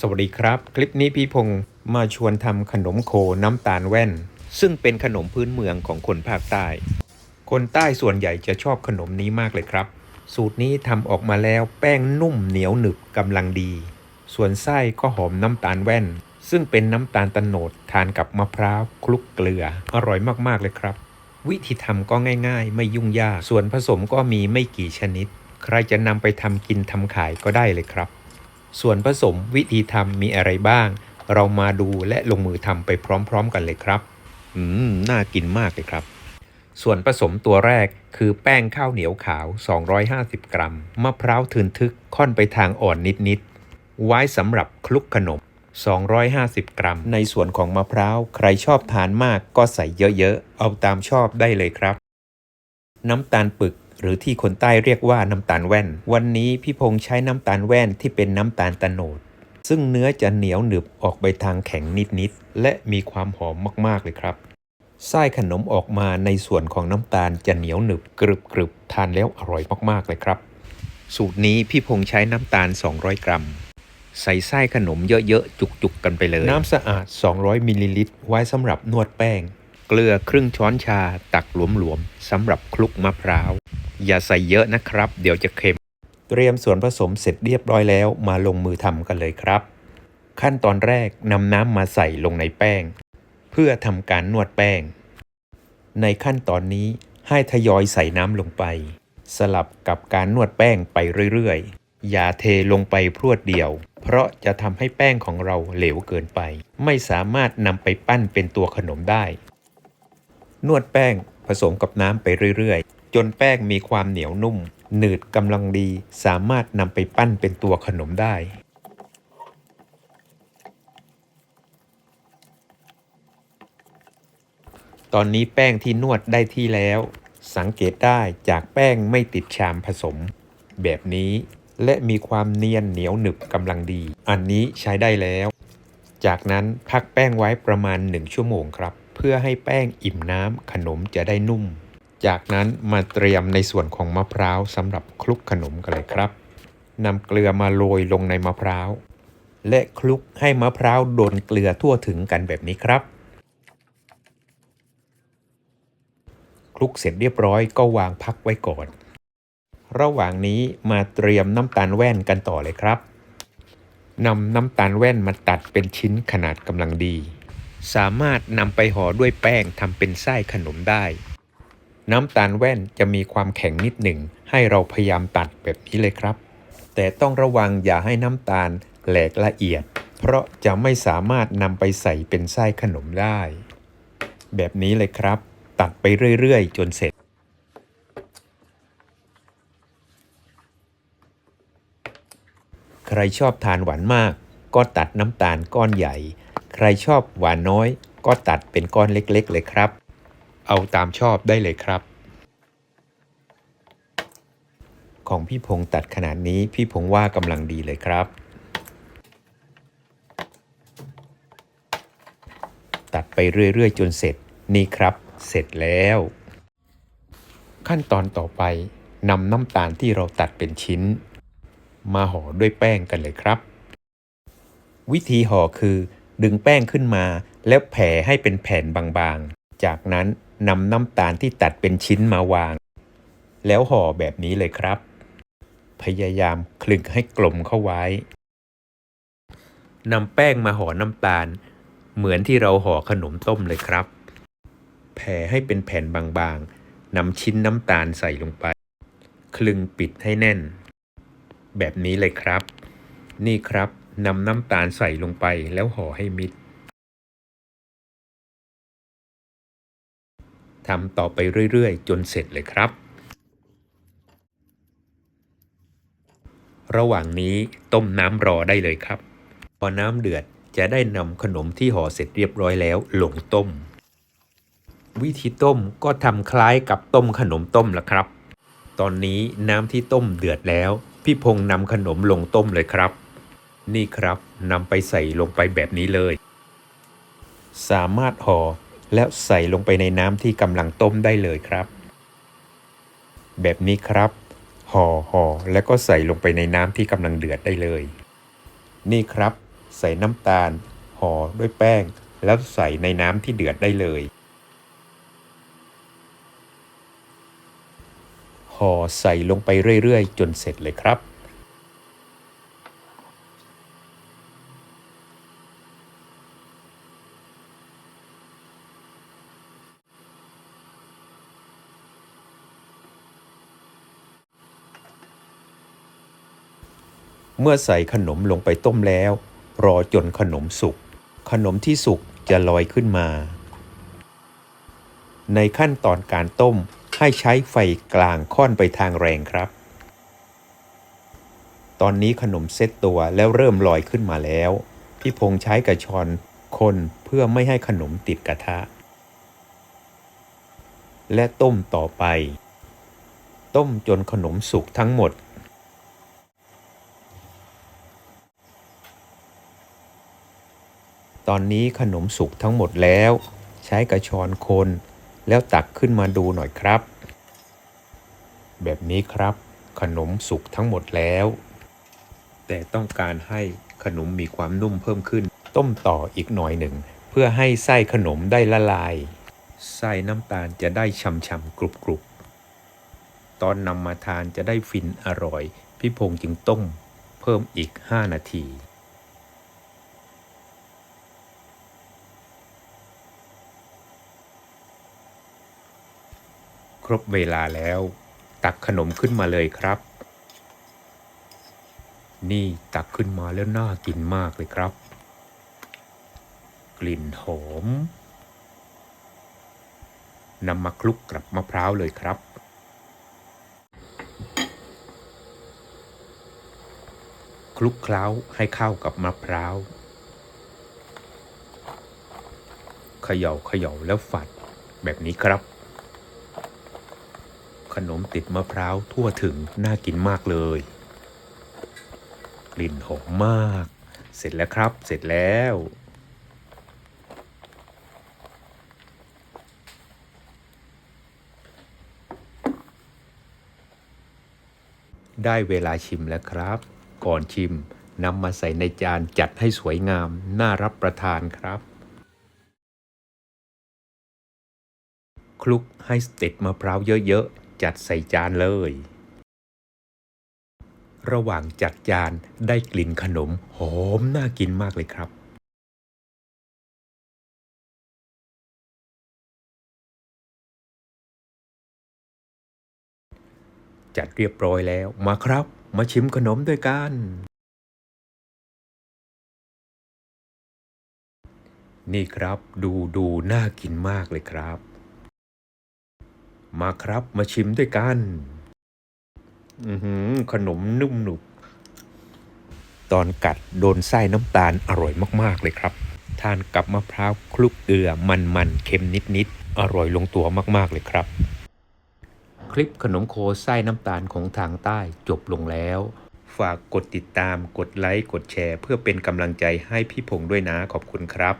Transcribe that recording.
สวัสดีครับ คลิปนี้พี่พงศ์มาชวนทำขนมโคน้ำตาลแว่น ซึ่งเป็นขนมพื้นเมืองของคนภาคใต้ คนใต้ส่วนใหญ่จะชอบขนมนี้มากเลยครับ สูตรนี้ทำออกมาแล้วแป้งนุ่มเหนียวหนึบกำลังดี ส่วนไส้ก็หอมน้ำตาลแว่น ซึ่งเป็นน้ำตาลตะโนดทานกับมะพร้าวคลุกเกลือ อร่อยมากๆเลยครับ วิธีทำก็ง่ายๆ ไม่ยุ่งยาก ส่วนผสมก็มีไม่กี่ชนิด ใครจะนำไปทำกินทำขายก็ได้เลยครับ ส่วนผสมวิธีทำมีอะไรบ้าง เรามาดูและลงมือทำไปพร้อมๆกันเลยครับ อืม น่ากินมากเลยครับ ส่วนผสมตัวแรกคือแป้งข้าวเหนียวขาว 250 กรัม มะพร้าวทึนทึกค่อนไปทางอ่อนนิดๆ ไว้สำหรับคลุกขนม 250 กรัม ในส่วนของมะพร้าว ใครชอบทานมากก็ใส่เยอะๆ เอาตามชอบได้เลยครับ น้ำตาลปึก หรือที่คนใต้เรียกว่าน้ำตาลแว่น วันนี้พี่พงษ์ใช้น้ำตาลแว่นที่เป็นน้ำตาลตะโนด ซึ่งเนื้อจะเหนียวหนึบออกไปทางแข็งนิดๆและมีความหอมมากๆเลยครับไส้ขนมออกมาในส่วนของน้ำตาลจะเหนียวหนึบกรึบกรึบทานแล้วอร่อยมากๆเลยครับ สูตรนี้พี่พงษ์ใช้น้ำตาล 200 กรัม ใส่ไส้ขนมเยอะๆ จุกๆ กันไปเลย น้ำสะอาด 200 มิลลิลิตร ไว้สำหรับนวดแป้ง เกลือครึ่งช้อนชาตักหลวมๆสำหรับคลุกมะพร้าว อย่าใส่เยอะนะครับ เดี๋ยวจะเค็ม เตรียมส่วนผสมเสร็จเรียบร้อยแล้วมาลงมือทำกันเลยครับ ขั้นตอนแรกนำน้ำมาใส่ลงในแป้ง เพื่อทำการนวดแป้ง ในขั้นตอนนี้ให้ทยอยใส่น้ำลงไป สลับกับการนวดแป้งไปเรื่อยๆ อย่าเทลงไปพรวดเดียว เพราะจะทำให้แป้งของเราเหลวเกินไป ไม่สามารถนำไปปั้นเป็นตัวขนมได้ นวดแป้งผสมกับน้ำไปเรื่อยๆ จนแป้งมีความเหนียวนุ่ม หนืดกำลังดี สามารถนำไปปั้นเป็นตัวขนมได้ ตอนนี้แป้งที่นวดได้ที่แล้ว สังเกตได้จากแป้งไม่ติดชามผสม แบบนี้และมีความเนียนเหนียวหนึบกำลังดี อันนี้ใช้ได้แล้ว จากนั้นพักแป้งไว้ประมาณ 1 ชั่วโมงครับ เพื่อให้แป้งอิ่มน้ำขนมจะได้นุ่ม จากนั้นมาเตรียมในส่วนของมะพร้าวสำหรับคลุกขนมกันเลยครับนำเกลือมาโรยลงในมะพร้าว และคลุกให้มะพร้าวโดนเกลือทั่วถึงกันแบบนี้ครับ คลุกเสร็จเรียบร้อยก็วางพักไว้ก่อน ระหว่างนี้มาเตรียมน้ำตาลแว่นกันต่อเลยครับนำน้ำตาลแว่นมาตัดเป็นชิ้นขนาดกำลังดี สามารถนำไปห่อด้วยแป้งทำเป็นไส้ขนมได้ น้ำตาลแว่นจะมีความแข็งนิดหนึ่ง ให้เราพยายามตัดแบบนี้เลยครับ แต่ต้องระวังอย่าให้น้ำตาลแหลกละเอียด เพราะจะไม่สามารถนำไปใส่เป็นไส้ขนมได้ แบบนี้เลยครับ ตัดไปเรื่อยๆ จนเสร็จใครชอบทานหวานมาก ก็ตัดน้ำตาลก้อนใหญ่ ใครชอบหวานน้อย ก็ตัดเป็นก้อนเล็กๆ เลยครับ เอาตามชอบได้เลยครับ ของพี่พงษ์ตัดขนาดนี้พี่พงษ์ว่ากำลังดีเลยครับ ตัดไปเรื่อยๆ จนเสร็จนี่ครับ เสร็จแล้ว ขั้นตอนต่อไปนำน้ำตาลที่เราตัดเป็นชิ้น มาห่อด้วยแป้งกันเลยครับ วิธีห่อคือดึงแป้งขึ้นมาแล้วแผ่ให้เป็นแผ่นบางๆ จากนั้น นำน้ำตาลที่ตัดเป็นชิ้นมาวาง แล้วห่อแบบนี้เลยครับ พยายามคลึงให้กลมเข้าไว้นำแป้งมาห่อน้ำตาล เหมือนที่เราห่อขนมต้มเลยครับ แผ่ให้เป็นแผ่นบางๆนำชิ้นน้ำตาลใส่ลงไป คลึงปิดให้แน่น แบบนี้เลยครับ นี่ครับนำน้ำตาลใส่ลงไปแล้วห่อให้มิด ทำต่อไปเรื่อยๆ จนเสร็จเลยครับ ระหว่างนี้ต้มน้ำรอได้เลยครับ พอน้ำเดือดจะได้นำขนมที่ห่อเสร็จเรียบร้อยแล้วลงต้ม วิธีต้มก็ทำคล้ายกับต้มขนมต้มละครับ ตอนนี้น้ำที่ต้มเดือดแล้ว พี่พงษ์นำขนมลงต้มเลยครับ นี่ครับนำไปใส่ลงไปแบบนี้เลย สามารถห่อ แล้วใส่ลงไปในน้ำที่กำลังต้มได้เลยครับ แบบนี้ครับห่อห่อแล้วก็ใส่ลงไปในน้ำที่กำลังเดือดได้เลย นี่ครับ ใส่น้ำตาลห่อด้วยแป้ง แล้วใส่ในน้ำที่เดือดได้เลยห่อใส่ลงไปเรื่อยๆ จนเสร็จเลยครับ เมื่อใส่ขนมลงไปต้มแล้ว รอจนขนมสุก ขนมที่สุกจะลอยขึ้นมา ในขั้นตอนการต้มให้ใช้ไฟกลางค่อนไปทางแรงครับ ตอนนี้ขนมเซ็ตตัวแล้วเริ่มลอยขึ้นมาแล้ว พี่พงษ์ใช้กระชอนคนเพื่อไม่ให้ขนมติดกระทะ และต้มต่อไป ต้มจนขนมสุกทั้งหมด ตอนนี้ขนมสุกทั้งหมดแล้ว ใช้กระชอนคน แล้วตักขึ้นมาดูหน่อยครับ แบบนี้ครับ ขนมสุกทั้งหมดแล้ว แต่ต้องการให้ขนมมีความนุ่มเพิ่มขึ้น ต้มต่ออีกหน่อยหนึ่ง เพื่อให้ไส้ขนมได้ละลาย ไส้น้ำตาลจะได้ช่ำๆกรุบๆ ตอนนำมาทานจะได้ฟินอร่อย พี่พงษ์จึงต้มเพิ่มอีก 5 นาที ครบเวลาแล้ว ตักขนมขึ้นมาเลยครับ นี่ตักขึ้นมาแล้วน่ากินมากเลยครับ กลิ่นหอมนำมาคลุกกับมะพร้าวเลยครับคลุกเคล้าให้เข้ากับมะพร้าวเขย่าเขย่าแล้วฝัดแบบนี้ครับ ขนมติดมะพร้าวทั่วถึงน่ากินมากเลย กลิ่นหอมมาก เสร็จแล้วครับ เสร็จแล้ว ได้เวลาชิมแล้วครับ ก่อนชิมนำมาใส่ในจานจัดให้สวยงาม น่ารับประทานครับคลุกให้ติดมะพร้าวเยอะ ๆ จัดใส่จานเลย ระหว่างจัดจานได้กลิ่นขนมหอมน่ากินมากเลยครับ จัดเรียบร้อยแล้วมาครับ มาชิมขนมด้วยกัน นี่ครับดูดูน่ากินมากเลยครับ มาครับมาชิมด้วยกัน อือหือขนมนุ่มหนุบตอนกัดโดนไส้น้ำตาลอร่อยมากๆเลยครับ ทานกับมะพร้าวคลุกเกลือมันๆเค็มนิดๆอร่อยลงตัวมากๆเลยครับ คลิปขนมโคไส้น้ำตาลของทางใต้จบลงแล้ว ฝากกดติดตามกดไลค์กดแชร์ เพื่อเป็นกำลังใจให้พี่พงด้วยนะขอบคุณครับ